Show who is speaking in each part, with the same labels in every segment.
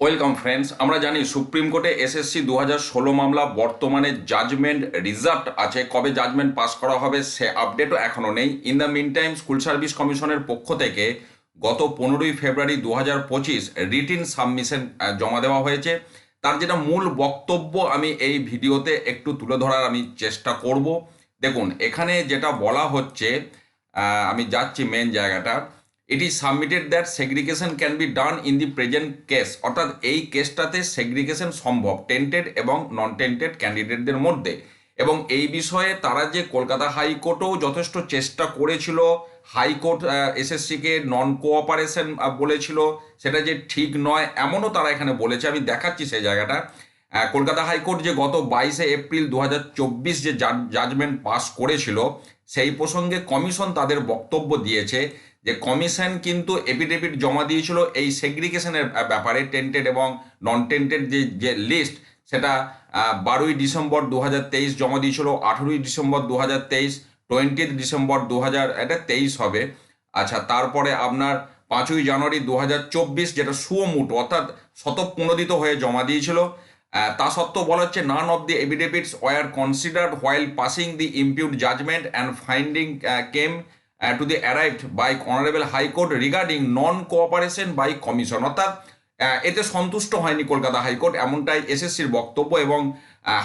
Speaker 1: Welcome friends আমরা জানি supreme কোর্টে এসএসসি দু ষোলো মামলা, বর্তমানে জাজমেন্ট রিজার্ভ আছে। কবে জাজমেন্ট পাস করা হবে সে আপডেটও এখনও নেই। In the meantime school service কমিশনের পক্ষ থেকে গত পনেরোই ফেব্রুয়ারি দু হাজার পঁচিশ রিটিন সাবমিশন জমা দেওয়া হয়েছে। তার যেটা মূল বক্তব্য আমি এই ভিডিওতে একটু তুলে ধরার আমি চেষ্টা করব। দেখুন, এখানে যেটা বলা হচ্ছে আমি যাচ্ছি মেন জায়গাটা। It is submitted that segregation can be done in the present case অর্থাৎ এই কেসটাতে সেগ্রিগেশন সম্ভব টেন্টেড এবং নন টেন্টেড ক্যান্ডিডেটদের মধ্যে। এবং এই বিষয়ে তারা যে কলকাতা হাইকোর্টও যথেষ্ট চেষ্টা করেছিল, হাইকোর্ট এসএসসিকে নন কোঅপারেশন বলেছিল, সেটা যে ঠিক নয়, এমনও তারা এখানে বলেছে। আমি দেখাচ্ছি সেই জায়গাটা। কলকাতা হাইকোর্ট যে গত বাইশে এপ্রিল দু হাজার চব্বিশ যে জাজমেন্ট পাস করেছিল, সেই প্রসঙ্গে কমিশন তাদের বক্তব্য দিয়েছে যে কমিশন কিন্তু এফিডেভিট জমা দিয়েছিল এই সেগ্রিগেশনের ব্যাপারে টেন্টেড এবং নন টেন্টেড যে যে লিস্ট সেটা বারোই ডিসেম্বর দু হাজার তেইশ জমা দিয়েছিল, আঠেরোই ডিসেম্বর দু হাজার তেইশ টোয়েন্টিথ ডিসেম্বর দু হাজার এটা তেইশ হবে। আচ্ছা তারপরে আপনার পাঁচই জানুয়ারি দু হাজার চব্বিশ যেটা সুয়মুট, অর্থাৎ শতপ্রণোদিত হয়ে জমা দিয়েছিল তা সত্ত্বেও বলা হচ্ছে none of the affidavits were considered while passing the impugned judgement and finding came to the arrived by honourable high court regarding non cooperation by commission অর্থাৎ এতে সন্তুষ্ট হয়নি কলকাতা হাইকোর্ট এমনটাই এসএসসির বক্তব্য এবং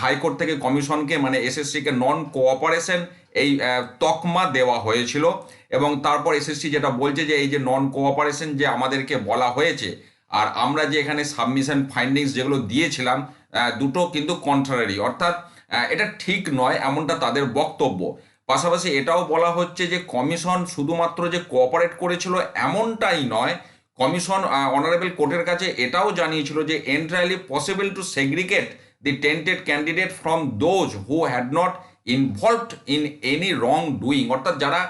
Speaker 1: হাইকোর্ট থেকে কমিশনকে মানে এসএসসিকে নন কোঅপারেশন এই তকমা দেওয়া হয়েছিল এবং তারপর এসএসসি যেটা বলছে যে এই যে নন কোঅপারেশন যে আমাদেরকে বলা হয়েছে, আর আমরা যে এখানে সাবমিশন ফাইন্ডিংস যেগুলো দিয়েছিলাম দুটো কিন্তু কন্ট্রারি অর্থাৎ এটা ঠিক নয়, এমনটা তাদের বক্তব্য। পাশাপাশি এটাও বলা হচ্ছে যে কমিশন শুধুমাত্র যে কোঅপারেট করেছিল এমনটাই নয়, কমিশন অনারেবল কোর্টের কাছে এটাও জানিয়েছিল যে entirely possible to segregate the tainted candidate from those who had not involved in any wrongdoing অর্থাৎ যারা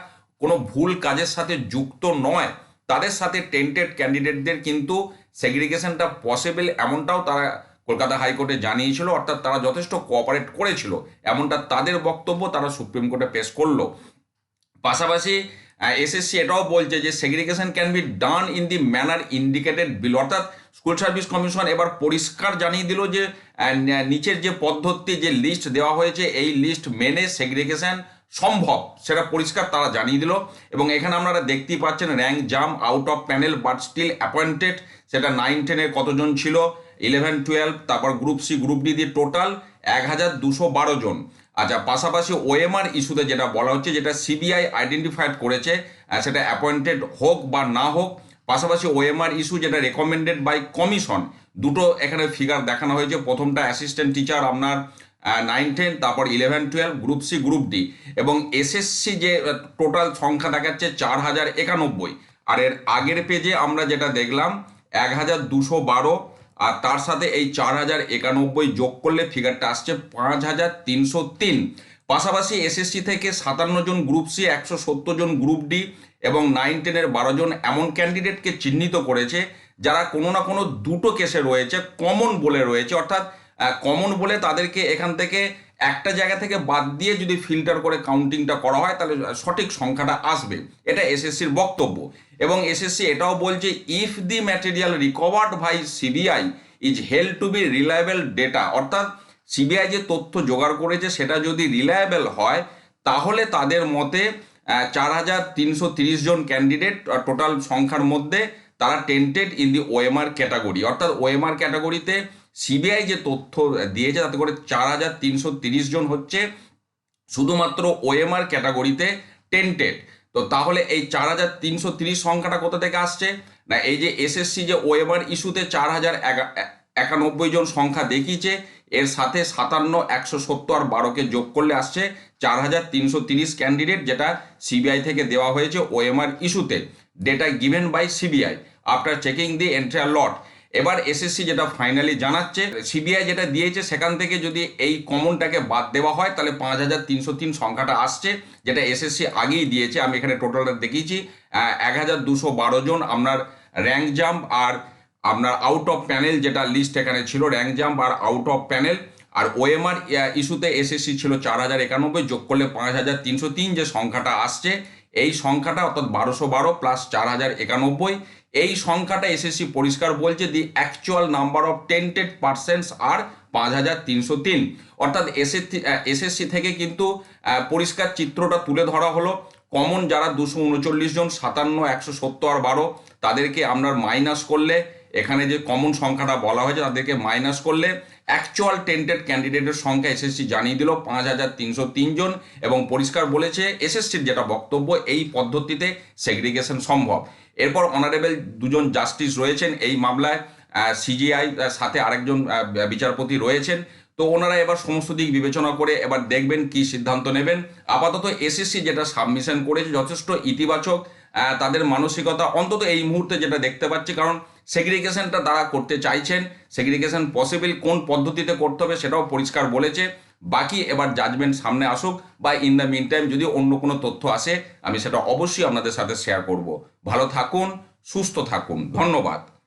Speaker 1: কোনো ভুল কাজের সাথে যুক্ত নয়, তাদের সাথে টেন্টেড ক্যান্ডিডেটদের কিন্তু সেগ্রিগেশনটা পসিবল এমনটাও তারা কলকাতা হাইকোর্টে জানিয়েছিল, অর্থাৎ তারা যথেষ্ট কোঅপারেট করেছিল। এমনটা তাদের বক্তব্য তারা সুপ্রিম কোর্টে পেশ করল। পাশাপাশি এসএসসি এটাও বলছে যে segregation can be done in the manner indicated bill অর্থাৎ স্কুল সার্ভিস কমিশন এবার পরিষ্কার জানিয়ে দিল যে নিচের যে পদ্ধতি, যে লিস্ট দেওয়া হয়েছে, এই লিস্ট মেনে সেগ্রিগেশন সম্ভব। সেটা পরিষ্কার তারা জানিয়ে দিল। এবং এখানে আপনারা দেখতেই পাচ্ছেন rank jump out of panel but still appointed সেটা নাইন টেনের কতজন ছিল? ইলেভেন, টুয়েলভ, তারপর গ্রুপ সি, গ্রুপ ডি দিয়ে টোটাল এক হাজার দুশো বারো জন। আচ্ছা পাশাপাশি ওএমআর ইস্যুতে যেটা বলা হচ্ছে, যেটা সিবিআই আইডেন্টিফাইড করেছে সেটা অ্যাপয়েন্টেড হোক বা না হোক, পাশাপাশি ওএমআর ইস্যু যেটা রেকমেন্ডেড বাই কমিশন, দুটো এখানে ফিগার দেখানো হয়েছে। প্রথমটা অ্যাসিস্ট্যান্ট টিচার আপনার নাইন, টেন, তারপর eleven, twelve, group C, group D এবং এসএসসি যে টোটাল সংখ্যা দেখাচ্ছে চার হাজার একানব্বই। আর এর আগের পেজে আমরা যেটা দেখলাম এক হাজার দুশো বারো আর তার সাথে এই চার হাজার একানব্বই যোগ করলে ফিগারটা আসছে পাঁচ হাজার তিনশো তিন। পাশাপাশি এসএসসি থেকে সাতান্ন জন গ্রুপ সি একশো সত্তর জন গ্রুপ ডি এবং নাইন টেনের বারো জন এমন ক্যান্ডিডেটকে চিহ্নিত করেছে যারা কোনো না কোনো দুটো কেসে রয়েছে কমন বলে রয়েছে। অর্থাৎ কমন বলে তাদেরকে এখান থেকে একটা জায়গা থেকে বাদ দিয়ে যদি ফিল্টার করে কাউন্টিংটা করা হয়, তাহলে সঠিক সংখ্যাটা আসবে। এটা এসএসসির বক্তব্য। এবং এসএসসি এটাও বলছে if the material recovered by CBI is held to be reliable data অর্থাৎ সিবিআই যে তথ্য জোগাড় করেছে, সেটা যদি রিলায়েবল হয়, তাহলে তাদের মতে চার হাজার তিনশো তিরিশ জন ক্যান্ডিডেট টোটাল সংখ্যার মধ্যে তারা tainted in the OMR category অর্থাৎ ওএমআর ক্যাটাগরিতে সিবিআই যে তথ্য দিয়েছে, তাতে করে চার হাজার তিনশো তিরিশ জন হচ্ছে শুধুমাত্র ওএমআর ক্যাটাগরিতে টেন্টেড। তো তাহলে এই চার হাজার তিনশো তিরিশ সংখ্যাটা কোথা থেকে আসছে? না, এই যে এসএসসি যে ওএমআর ইস্যুতে চার হাজার একানব্বই জন সংখ্যা দেখিয়েছে, এর সাথে সাতান্ন, একশো সত্তর বারোকে যোগ করলে আসছে চার হাজার তিনশো তিরিশ ক্যান্ডিডেট যেটা সিবিআই থেকে দেওয়া হয়েছে ওএমআর ইস্যুতে। Data given by CBI. After checking the entire lot এবার এসএসসি যেটা ফাইনালি জানাচ্ছে সিবিআই যেটা দিয়েছে, সেখান থেকে যদি এই কমনটাকে বাদ দেওয়া হয়, তাহলে পাঁচ হাজার তিনশো তিন সংখ্যাটা আসছে, যেটা এসএসসি আগেই দিয়েছে। আমি এখানে টোটালটা দেখিয়েছি। এক হাজার দুশো বারো জন আপনার র্যাঙ্ক জাম্প আর আপনার আউট অফ প্যানেল যেটা লিস্ট এখানে ছিল র্যাঙ্ক জাম্প আর আউট অফ প্যানেল আর ওএমআর ইস্যুতে এসএসসি ছিল চার হাজার একানব্বই, যোগ করলে পাঁচ হাজার তিনশো তিন যে সংখ্যাটা আসছে। এই সংখ্যাটা অর্থাৎ বারোশো বারো প্লাস চার হাজার একানব্বই, এই সংখ্যাটা এসএসসি পরিষ্কার বলছে the actual number of tainted percents আর পাঁচ হাজার তিনশো তিন। অর্থাৎ এসএসসি এসএসসি থেকে কিন্তু পরিষ্কার চিত্রটা তুলে ধরা হলো। কমন যারা দুশো উনচল্লিশ জন, সাতান্ন, একশো সত্তর আর বারো, তাদেরকে আপনার মাইনাস করলে এখানে যে কমন সংখ্যাটা বলা হয়েছে, তাদেরকে মাইনাস করলে অ্যাকচুয়াল টেন্টেড ক্যান্ডিডেটের সংখ্যা এসএসসি জানিয়ে দিল পাঁচ হাজার তিনশো তিনজন এবং পরিষ্কার বলেছে এসএসসির যেটা বক্তব্য, এই পদ্ধতিতে সেগ্রিগেশন সম্ভব। এরপর অনারেবল দুজন জাস্টিস রয়েছেন এই মামলায় সিজিআই সাথে আরেকজন বিচারপতি রয়েছেন। তো ওনারা এবার সমস্ত দিক বিবেচনা করে এবার দেখবেন কি সিদ্ধান্ত নেবেন। আপাতত এসএসসি যেটা সাবমিশন করেছে যথেষ্ট ইতিবাচক তাদের মানসিকতা, অন্তত এই মুহূর্তে যেটা দেখতে পাচ্ছি, কারণ সেগ্রিগেশনটা তারা করতে চাইছেন। সেগ্রিগেশন পসিবল কোন পদ্ধতিতে করতে হবে সেটাও পরিষ্কার বলেছে। বাকি এবার জাজমেন্ট সামনে আসুক বা ইন দ্য মিন টাইম যদি অন্য কোনো তথ্য আসে, আমি সেটা অবশ্যই আপনাদের সাথে শেয়ার করব। ভালো থাকুন, সুস্থ থাকুন। ধন্যবাদ।